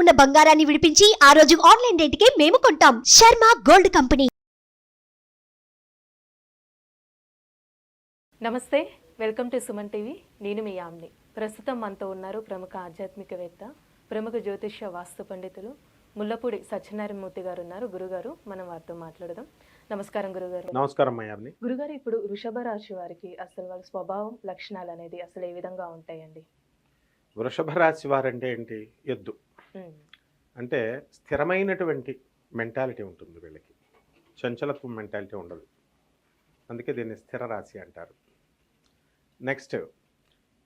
ఉన్న బంగారాన్ని విడిపించి ఆ రోజు ఆన్లైన్ రేటుకే మేము కొంటాం. Sharma gold company. Namaste welcome to Suman TV. నేను మీ యామ్ని. ప్రస్తుతం మనతో ఉన్నారు ప్రముఖ ఆధ్యాత్మికవేత్త ప్రముఖ జ్యోతిష్య వాస్తు పండితులు ముల్లపూడి సత్యనారాయణమూర్తి గారు ఉన్నారు. గురుగారు మనం వారితో మాట్లాడదాం. నమస్కారం గురుగారు. నమస్కారం గురుగారు ఇప్పుడు వృషభ రాశి వారికి అసలు వాళ్ళ స్వభావం లక్షణాలు అనేది అసలు ఏ విధంగా ఉంటాయండి? వృషభ రాశి వారంటే ఏంటి? ఎద్దు. అంటే స్థిరమైనటువంటి మెంటాలిటీ ఉంటుంది వీళ్ళకి. చంచలత్వం మెంటాలిటీ ఉండదు. అందుకే దీన్ని స్థిర రాశి అంటారు. నెక్స్ట్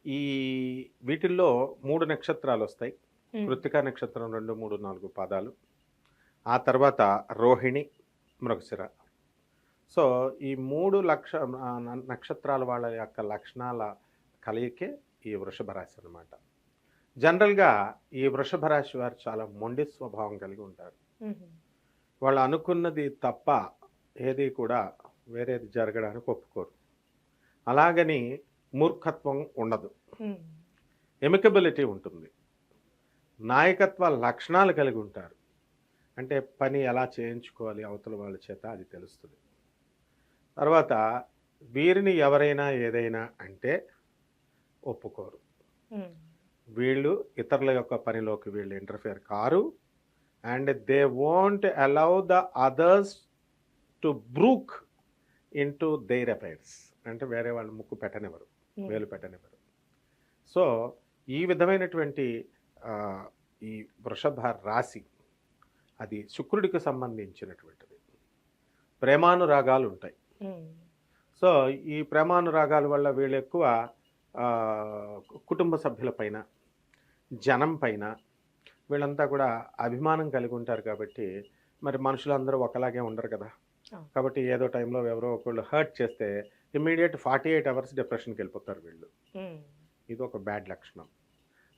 ఈ వీటిల్లో మూడు నక్షత్రాలు వస్తాయి. కృత్తికా నక్షత్రం రెండు మూడు నాలుగు పాదాలు. ఆ తర్వాత రోహిణి మృగశిర. సో ఈ మూడు లక్ష నక్షత్రాల వాళ్ళ యొక్క లక్షణాల కలయికే ఈ వృషభ రాశి అన్నమాట. జనరల్గా ఈ వృషభ రాశి వారు చాలా మొండి స్వభావం కలిగి ఉంటారు. వాళ్ళు అనుకున్నది తప్ప ఏది కూడా వేరేది జరగడానికి ఒప్పుకోరు. అలాగని మూర్ఖత్వం ఉండదు. ఎమికబిలిటీ ఉంటుంది. నాయకత్వ లక్షణాలు కలిగి ఉంటారు. అంటే పని ఎలా చేయించుకోవాలి అవతల వాళ్ళ చేత అది తెలుస్తుంది. తర్వాత వీరిని ఎవరైనా ఏదైనా అంటే ఒప్పుకోరు. వీళ్ళు ఇతరుల యొక్క పనిలోకి వీళ్ళు interfere car and they won't allow the others to brook into their affairs అంటే వేరే వాళ్ళు ముక్కు పెట్టనివ్వరు వేలు పెట్టనివ్వరు. సో ఈ విధమైనటువంటి ఈ వృషభ రాశి అది శుక్రుడికి సంబంధించినటువంటిది. ప్రేమానురాగాలు ఉంటాయి. సో ఈ ప్రేమానురాగాల వల్ల వీళ్ళు ఎక్కువ కుటుంబ సభ్యులపైన జనం పైన వీళ్ళంతా కూడా అభిమానం కలిగి ఉంటారు కాబట్టి మరి మనుషులందరూ ఒకలాగే ఉండరు కదా. కాబట్టి ఏదో టైంలో ఎవరో ఒకళ్ళు హర్ట్ చేస్తే ఇమ్మీడియట్ ఫార్టీ ఎయిట్ అవర్స్ డిప్రెషన్కి వెళ్ళిపోతారు వీళ్ళు. ఇది ఒక బ్యాడ్ లక్షణం.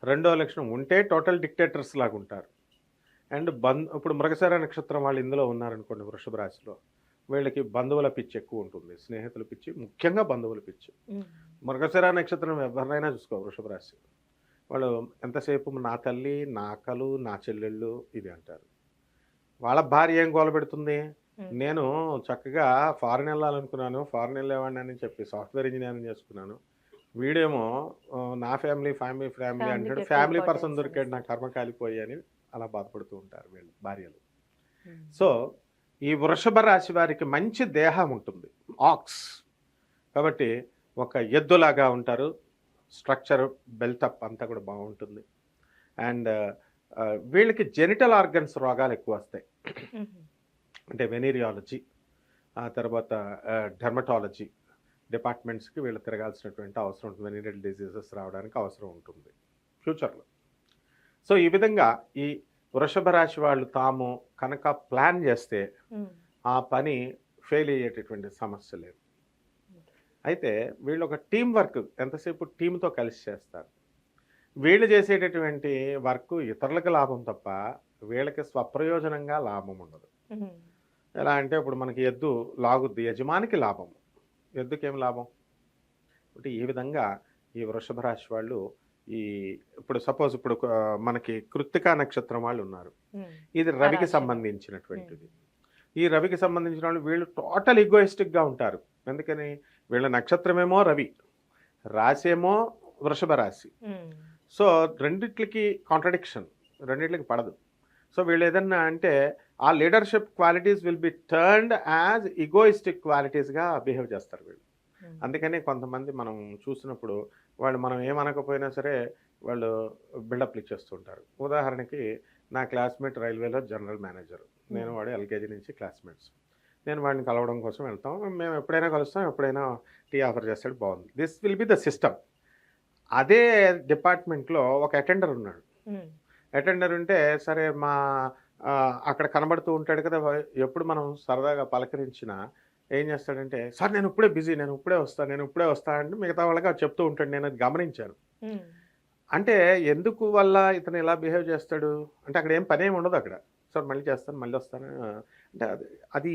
రెండో లక్షణం ఉంటే టోటల్ డిక్టేటర్స్ లాగా ఉంటారు. అండ్ బంధు ఇప్పుడు మృగశిర నక్షత్రం వాళ్ళు ఇందులో ఉన్నారనుకోండి వృషభ రాశిలో వీళ్ళకి బంధువుల పిచ్చి ఎక్కువ ఉంటుంది స్నేహితుల పిచ్చి ముఖ్యంగా బంధువుల పిచ్చి. మృగశిర నక్షత్రం ఎవరినైనా చూసుకో వృషభ రాశి వాళ్ళు ఎంతసేపు నా తల్లి నా అక్కలు నా చెల్లెళ్ళు ఇది అంటారు. వాళ్ళ భార్య ఏం గోల పెడుతుంది? నేను చక్కగా ఫారెన్ వెళ్ళాలనుకున్నాను. ఫారెన్ వెళ్ళేవాడిని అని చెప్పి సాఫ్ట్వేర్ ఇంజనీరింగ్ చేసుకున్నాను. వీడేమో నా ఫ్యామిలీ ఫ్యామిలీ ఫ్యామిలీ అంటాడు ఫ్యామిలీ పర్సన్ దొరికాడు నా కర్మ కాలిపోయి అని అలా బాధపడుతూ ఉంటారు వీళ్ళు భార్యలు. సో ఈ వృషభ రాశి వారికి మంచి దేహం ఉంటుంది. ఆక్స్. కాబట్టి ఒక ఎద్దులాగా ఉంటారు. స్ట్రక్చర్ బెల్టప్ అంతా కూడా బాగుంటుంది. అండ్ వీళ్ళకి జెనిటల్ ఆర్గన్స్ రోగాలు ఎక్కువ వస్తాయి. అంటే వెనీరియాలజీ ఆ తర్వాత డెర్మటాలజీ డిపార్ట్మెంట్స్కి వీళ్ళు తిరగాల్సినటువంటి అవసరం ఉంటుంది. వెనీరియల్ డిసీజెస్ రావడానికి అవసరం ఉంటుంది. ఫ్యూచర్లో. సో ఈ విధంగా ఈ వృషభ రాశి వాళ్ళు తాము కనుక ప్లాన్ చేస్తే ఆ పని ఫెయిల్ అయ్యేటటువంటి సమస్య లేదు. అయితే వీళ్ళు ఒక టీం వర్క్ ఎంతసేపు టీంతో కలిసి చేస్తారు? వీళ్ళు చేసేటటువంటి వర్క్ ఇతరులకు లాభం తప్ప వీళ్ళకి స్వప్రయోజనంగా లాభం ఉండదు. ఎలా అంటే ఇప్పుడు మనకి ఎద్దు లాగుద్ది యజమానికి లాభం. ఎద్దుకి లాభం? అంటే ఈ విధంగా ఈ వృషభ రాశి వాళ్ళు ఈ ఇప్పుడు సపోజ్ ఇప్పుడు మనకి కృత్తికా నక్షత్రం వాళ్ళు ఉన్నారు. ఇది రవికి. సంబంధించినటువంటిది. ఈ రవికి సంబంధించిన వాళ్ళు వీళ్ళు టోటల్ ఈగోయిస్టిక్గా ఉంటారు. ఎందుకని? వీళ్ళ నక్షత్రమేమో రవి రాశేమో వృషభ రాశి. సో రెండిట్లకి కాంట్రడిక్షన్ రెండిట్లకి పడదు. సో వీళ్ళు ఏదన్నా అంటే ఆ leadership qualities will be turned as egoistic క్వాలిటీస్గా behave చేస్తారు వీళ్ళు. అందుకని కొంతమంది మనం చూసినప్పుడు వాళ్ళు మనం ఏమనకపోయినా సరే వాళ్ళు బిల్డప్లు ఇచ్చేస్తుంటారు ఉదాహరణకి నా క్లాస్మేట్ రైల్వేలో జనరల్ మేనేజర్ నేను వాడు ఎల్కేజీ నుంచి క్లాస్మేట్స్. నేను వాడిని కలవడం కోసం వెళ్తాం. మేము ఎప్పుడైనా కలుస్తాం ఎప్పుడైనా టీ ఆఫర్ చేస్తాడు బాగుంది. This will be the system అదే డిపార్ట్మెంట్లో ఒక అటెండర్ ఉన్నాడు. ఉమ్, అటెండర్ ఉంటే సరే మా అక్కడ కనబడుతూ ఉంటాడు కదా ఎప్పుడు మనం సరదాగా పలకరించినా ఏం చేస్తాడంటే సార్ నేను ఇప్పుడే బిజీ నేను ఇప్పుడే వస్తాను నేను ఇప్పుడే వస్తాను అంటే మిగతా వాళ్ళకి చెప్తూ ఉంటాడు. నేను అది గమనించాను. ఉమ్, అంటే ఎందుకు వల్ల ఇతను ఇలా బిహేవ్ చేస్తాడు? అంటే అక్కడ ఏం పని ఏమి ఉండదు అక్కడ. సార్ మళ్ళీ చేస్తాను మళ్ళీ వస్తాను. అంటే అది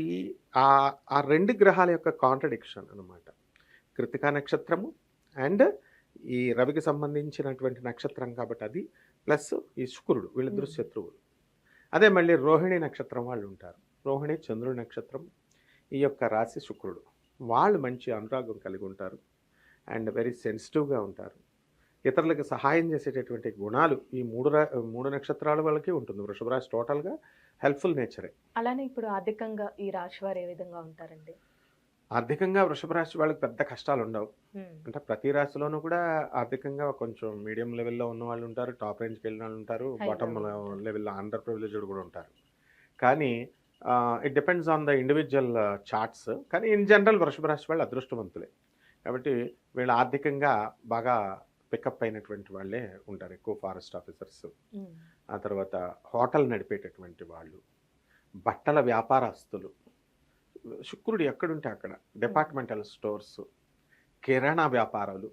ఆ ఆ రెండు గ్రహాల యొక్క కాంట్రడిక్షన్ అన్నమాట. కృతికా నక్షత్రము అండ్ ఈ రవికి సంబంధించినటువంటి నక్షత్రం కాబట్టి అది ప్లస్ ఈ శుక్రుడు వీళ్ళిద్దరు. శత్రువులు. అదే మళ్ళీ రోహిణి నక్షత్రం వాళ్ళు ఉంటారు. రోహిణి చంద్రుడి నక్షత్రం ఈ యొక్క రాశి శుక్రుడు. వాళ్ళు మంచి అనురాగం కలిగి ఉంటారు. అండ్ వెరీ సెన్సిటివ్గా ఉంటారు. ఇతరులకు సహాయం చేసేటటువంటి గుణాలు ఈ మూడు రా మూడు నక్షత్రాల వాళ్ళకి ఉంటుంది. వృషభ రాశి టోటల్గా హెల్ప్ఫుల్ నేచరే. అలానే ఇప్పుడు ఆర్థికంగా ఈ రాశి వారు ఏ విధంగా ఉంటారండి? ఆర్థికంగా వృషభ రాశి వాళ్ళకి పెద్ద కష్టాలు ఉండవు. అంటే ప్రతి రాశిలోనూ కూడా ఆర్థికంగా కొంచెం మీడియం లెవెల్లో ఉన్న వాళ్ళు ఉంటారు టాప్ రేంజ్కి వెళ్ళిన వాళ్ళు ఉంటారు బాటమ్. లెవెల్లో అండర్ ప్రివిలేజ్డ్ కూడా ఉంటారు. కానీ it depends on the individual charts. కానీ ఇన్ జనరల్ వృషభ రాశి వాళ్ళు అదృష్టవంతులే. కాబట్టి వీళ్ళు ఆర్థికంగా బాగా పికప్ అయినటువంటి వాళ్ళే ఉంటారు ఎక్కువ ఫారెస్ట్ ఆఫీసర్స్. ఆ తర్వాత హోటల్ నడిపేటటువంటి వాళ్ళు బట్టల వ్యాపారస్తులు. శుక్రుడు ఎక్కడుంటే అక్కడ. డిపార్ట్మెంటల్ స్టోర్స్ కిరాణా వ్యాపారాలు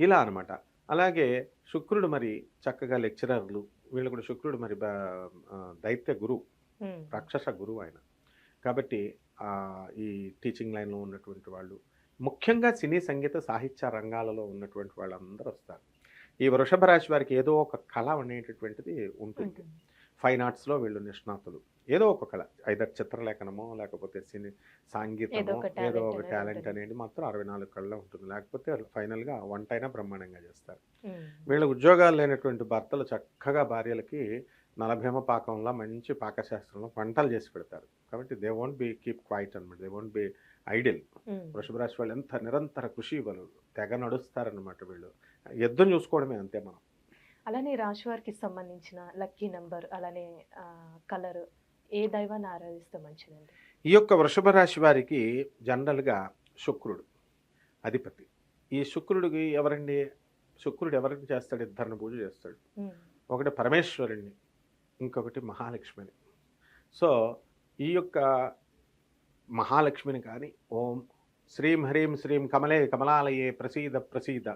ఇలా అన్నమాట. అలాగే శుక్రుడు మరి చక్కగా లెక్చరర్లు వీళ్ళు కూడా శుక్రుడు మరి దైత్య గురువు రాక్షస గురువు ఆయన. కాబట్టి ఈ టీచింగ్ లైన్లో ఉన్నటువంటి వాళ్ళు ముఖ్యంగా సినీ సంగీత సాహిత్య రంగాలలో ఉన్నటువంటి వాళ్ళందరూ వస్తారు. ఈ వృషభ రాశి వారికి ఏదో ఒక కళ అనేటటువంటిది ఉంటుంది. ఫైన్ ఆర్ట్స్లో వీళ్ళు నిష్ణాతులు. ఏదో ఒక కళ. ఐదర్ చిత్రలేఖనమో లేకపోతే సినీ సాంగీతమో ఏదో ఒక టాలెంట్. అనేది మాత్రం అరవై నాలుగు కళ్ళలో ఉంటుంది. లేకపోతే ఫైనల్గా వంట అయినా బ్రహ్మాండంగా చేస్తారు. వీళ్ళ ఉద్యోగాలు లేనటువంటి భర్తలు చక్కగా భార్యలకి నలభీమ పాకంలో మంచి పాకశాస్త్రంలో వంటలు చేసి పెడతారు. కాబట్టి they won't be keep quiet అనమాట they won't be idle. Um, వృషభ రాశి వాళ్ళు ఎంత నిరంతర కృషి ఇవ్వరు. తెగ నడుస్తారనమాట వీళ్ళు. యుద్ధం చూసుకోవడమే అంతే మనం. అలానే రాశి వారికి సంబంధించిన లక్కీ నెంబర్ అలానే కలర్ ఏ దైవాన్ని ఆరాధిస్తే మంచిదండి? ఈ యొక్క వృషభ రాశి వారికి జనరల్గా శుక్రుడు అధిపతి. ఈ శుక్రుడికి ఎవరండి? శుక్రుడు ఎవరిని చేస్తాడు? ఇద్దరిని పూజ చేస్తాడు. ఒకటి పరమేశ్వరుణ్ణి ఇంకొకటి మహాలక్ష్మిని. సో ఈ యొక్క మహాలక్ష్మిని కానీ ఓం శ్రీం హ్రీం శ్రీం కమలే కమలాలయే ప్రసీద ప్రసీద.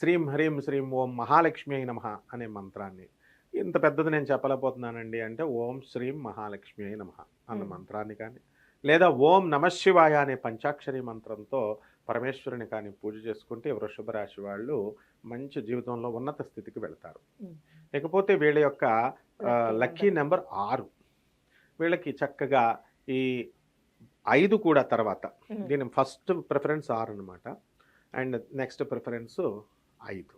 శ్రీం హ్రీం శ్రీం ఓం మహాలక్ష్మి అయి నమ అనే మంత్రాన్ని. ఇంత పెద్దది నేను చెప్పలేకపోతున్నానండి అంటే ఓం శ్రీం మహాలక్ష్మి అయి నమ అన్న. మంత్రాన్ని కానీ లేదా ఓం నమశివాయ అనే పంచాక్షరి మంత్రంతో పరమేశ్వరుని కానీ పూజ చేసుకుంటే వృషభ రాశి వాళ్ళు మంచి జీవితంలో ఉన్నత స్థితికి వెళ్తారు. ఉమ్, ఇకపోతే వీళ్ళ యొక్క లక్కీ. నెంబర్ ఆరు. వీళ్ళకి చక్కగా ఈ ఐదు కూడా తర్వాత. దీని ఫస్ట్ ప్రిఫరెన్స్ ఆరు అనమాట అండ్ నెక్స్ట్ ప్రిఫరెన్స్ ఐదు.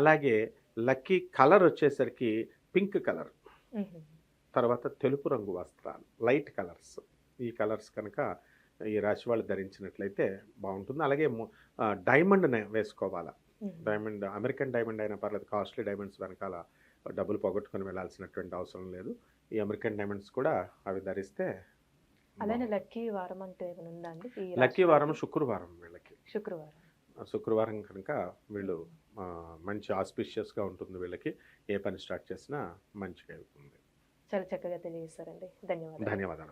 అలాగే లక్కీ కలర్ వచ్చేసరికి పింక్ కలర్. తర్వాత తెలుపు రంగు వస్త్రాలు లైట్ కలర్స్. ఈ కలర్స్ కనుక ఈ రాశి వాళ్ళు ధరించినట్లయితే బాగుంటుంది. అలాగే డైమండ్ వేసుకోవాలా. డైమండ్ అమెరికన్ డైమండ్ అయినా పర్లేదు కాస్ట్లీ డైమండ్స్ వెనకాల డబ్బులు పోగొట్టుకొని వెళ్ళాల్సినటువంటి అవసరం లేదు. ఈ అమెరికన్ డైమండ్స్ కూడా అవి ధరిస్తే అలానే లక్కీ వారం అంటే ఏమైనా ఉందా అండి? లక్కీ వారం? శుక్రవారం వీళ్ళకి. శుక్రవారం. శుక్రవారం కనుక వీళ్ళు మంచి ఆస్పిషియస్గా ఉంటుంది వీళ్ళకి. ఏ పని స్టార్ట్ చేసినా మంచిగా అవుతుంది. చాలా చక్కగా తెలియజేస్తారండి ధన్యవాదాలు. ధన్యవాదాలు